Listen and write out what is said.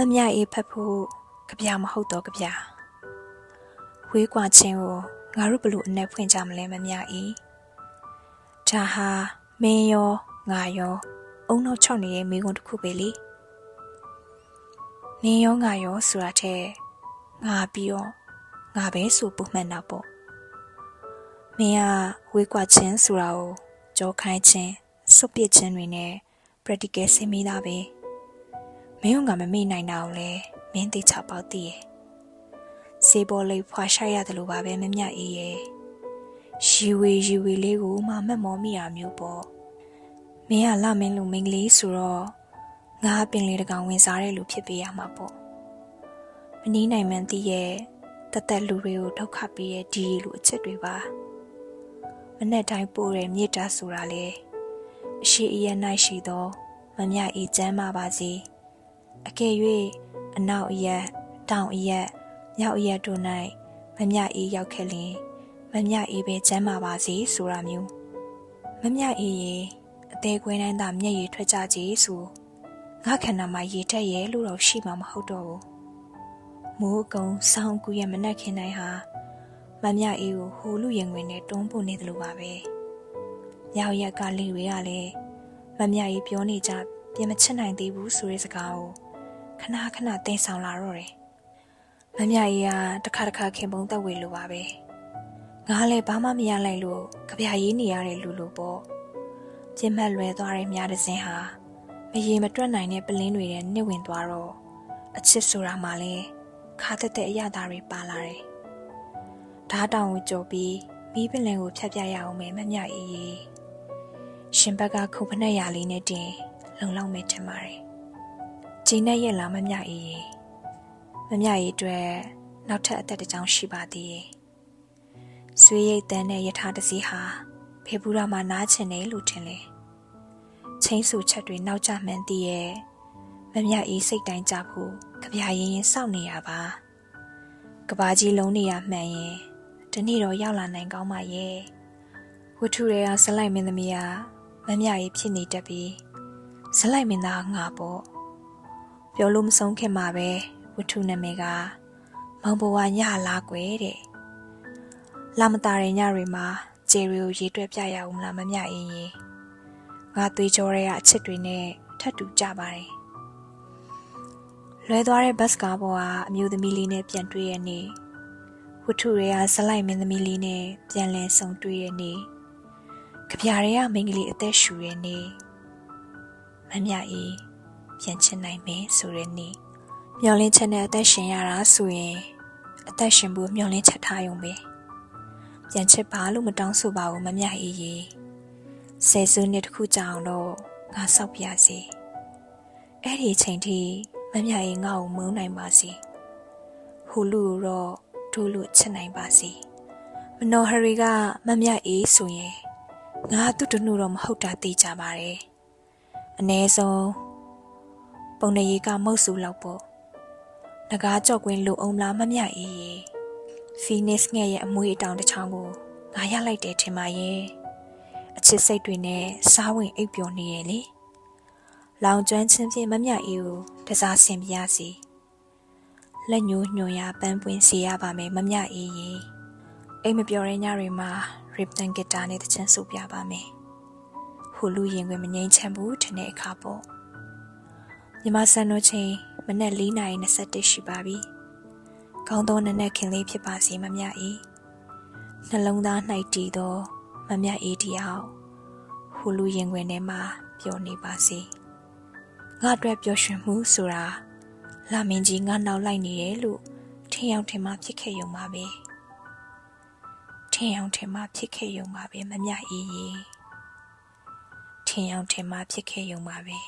မမြအေးဖတ်ဖို့ကြပြမဟုတ်တော့ကြပြဝေးကွာချင်းကိုငါတို့ဘလို့အနဲ့ဖွင့်ကြမလဲမမြအေးဒါဟာမင်းရောငါရောအုံနောက်ချောက်နေတဲ့မိကုံတစ်ခုပဲလေနင်းရောငါရောဆိုတာတဲ့ငါပြီးတော့ငါပဲဆိုပုံမှန်တာပေါ့မင်းကဝေးကွာချင်းဆိုတာကိုကြောခိုင်းခြင်းစွပ်ပစ်ခြင်းတွေနဲ့ practical ဆင်းမိတာပဲ မင်းကမမေ့နိုင်တာကိုလည်းမင်းသိချပေါက်တည်ရဲ့စေပေါ်လေးဖွာရှိုက်ရတယ်လို့ပါပဲမမြအေးရဲ့ရီဝေရီဝေလေးကိုမှမက်မောမိတာမျိုးပေါ့မင်းကလာမင်းလူမိန်းကလေးဆိုတော့ငါပင်လေတကောင်ဝင်စားတဲ့လူဖြစ်ပေးရမှာပေါ့မနီးနိုင်မှန်းသိရဲ့တသက်လူတွေကိုဒုက္ခပေးရဲ့ဒီလူအချက်တွေပါမနဲ့တိုင်းပို့တဲ့မြေတာဆိုတာလေအရှိအရ၌ရှိသော မမြအေးချမ်းပါပါစေ အကယ်၍အနောက်အရက်တောင်အရက်မြောက်အရက်တို့၌မမြအေးရောက်ခဲ့လျင်မမြအေးပဲချမ်းပါပါစေဆိုတာမျိုးမမြအေးရေအသေးခွဲတိုင်းသာမျက်ရည်ထွက်ကြကြဆိုငါခန္ဓာမှာရေတက်ရဲ့လို့တော့ရှိမှာမဟုတ်တော့ဘူးမိုးအကုံဆောင်းကူရဲ့မနှက်ခင်တိုင်းဟာမမြအေးကိုဟိုလူရင်ဝင်နဲ့တွန်းပို့နေတယ်လို့ပါပဲရောက်ရက်ကလေးတွေကလည်းမမြအေးပြောနေကြပြင်မချစ်နိုင်သေးဘူးဆိုတဲ့စကားကို ခဏခဏတင်ဆောင်လာတော့တယ်မမြအေးကတခါတခါခင်ပုံသက်ဝေလိုပါပဲငါလည်းဘာမှမရလိုက်လို့ကြပြရေးနေရတဲ့လူလိုပေါ့ပြင်းမှတ်လွယ်သွားတဲ့မြားတစင်းဟာမရေမတွက်နိုင်တဲ့ပလင်းတွေနဲ့နှိမ့်ဝင်သွားတော့အချစ်ဆိုတာမှလည်းခါတက်တဲ့အရာသားတွေပါလာတယ်ဓားတောင်ကိုကြော်ပြီးမိပင်လင်ကိုဖြတ်ပြရအောင်မယ်မမြအေးရှင်ဘက်ကခုဖနှက်ရလေးနဲ့တင်လုံလောက်မယ်ထင်ပါတယ် ဂျင်းနဲ့ရဲ့လာမမြအေးမမြအေးအတွက်နောက်ထပ်အသက်တစ်ကြောင်းရှိပါသေးတယ်ဆွေးရိတ်တန်းတဲ့ယထာတစီဟာဖေဘူးရမှာနားချင်တယ်လို့ထင်လေချင်းဆူချက်တွေနောက်ကျမှန်းသိရဲ့မမြအေးစိတ်တိုင်းကြဖို့ကြပြရင်ရင်စောင့်နေရပါကဘာကြီးလုံးနေရမှန်ရင်ဒီနေ့တော့ရောက်လာနိုင်ကောင်းပါရဲ့ဝတ္ထုတွေကဇလိုက်မင်းသမီးကမမြရေးဖြစ်နေတတ်ပြီးဇလိုက်မင်းသားငါပေါ့ ပြောလို့မဆုံးခင်မှာပဲဝတ္ထုနာမည်ကမောင်ဘဝညလားကွယ်တဲ့လာမတာတဲ့ညတွေမှာဂျယ်ရီကိုရေတွက်ပြရအောင်မလားမမြအေးရင်ငါသွေးကြောတွေကအချစ်တွေနဲ့ထပ်တူကြပါတယ်လွဲသွားတဲ့ဘတ်ကားပေါ်ကအမျိုးသမီးလေးနဲ့ပြန်တွေ့ရနေဝတ္ထုတွေကဇလိုက်မင်းသမီးလေးနဲ့ပြန်လည်ဆုံတွေ့ရနေကြပြားတွေကမိန်းကလေးအသက်ရှူရနေမမြအေး ပြန်ချင်နိုင်မယ်ဆိုရနေမျောလင်းချက်နဲ့အသက်ရှင်ရတာဆိုရင်အသက်ရှင်ဖို့မျောလင်းချက်ထားရုံပဲပြန်ချစ်ပါလို့မတောင်းဆိုပါဘူးမမြအေးရေဆယ်စုနှစ်တစ်ခုကြာအောင်တော့ငါဆောက်ပြစီအဲ့ဒီအချိန်ထိမမြအေးငါ့ကိုမုန်းနိုင်ပါစေဟူလူတော့ဒူးလို့ချစ်နိုင်ပါစေမနော်ဟရီကမမြအေးဆိုရင်ငါသူ့တနုတော့မဟုတ်တာသိကြပါတယ်အ ਨੇ ဆုံး ပုံနေရီကမုတ်စုလောက်ပေါ့ငကားကြော့ကွင်းလူအောင်လားမမြအေးရေဖီနစ်ငယ်ရဲ့အမွေအတောင်တစ်ချောင်းကိုငါရလိုက်တယ်ထင်ပါရဲ့အချစ်စိတ်တွေနဲ့စားဝင်အိပ်ပျော်နေရဲ့လေလောင်ကျွမ်းချင်းဖြင့်မမြအေးကိုတစားဆင်ပြရစီလက်ညှိုးညွန်ရပန်းပွင့်စီရပါမယ်မမြအေးရေအိမ်မပျော်တဲ့ညတွေမှာ ribbon guitar နဲ့တချင်ဆိုပြပါမယ်ဟိုလူရင်ခွင်မငိမ့်ချမ်းဘူးထင်တဲ့အခါပေါ့ မြမဆန်တို့ချင်းမနက်4:21ရှိပါပြီကောင်းသောနနက်ခင်လေးဖြစ်ပါစေမမြအေးနှလုံးသား၌တည်သောမမြအေးတရားဟိုလူရင်ခွင်ထဲမှာပျော်နေပါစေငါအတွက်ပျော်ရွှင်မှုဆိုတာလာမင်းကြီးငါနောက်လိုက်နေတယ်လို့ထင်အောင်ထင်မှဖြစ်ခဲ့ရုံပါပဲထင်အောင်ထင်မှဖြစ်ခဲ့ရုံပါပဲမမြအေးရေထင်အောင်ထင်မှဖြစ်ခဲ့ရုံပါပဲ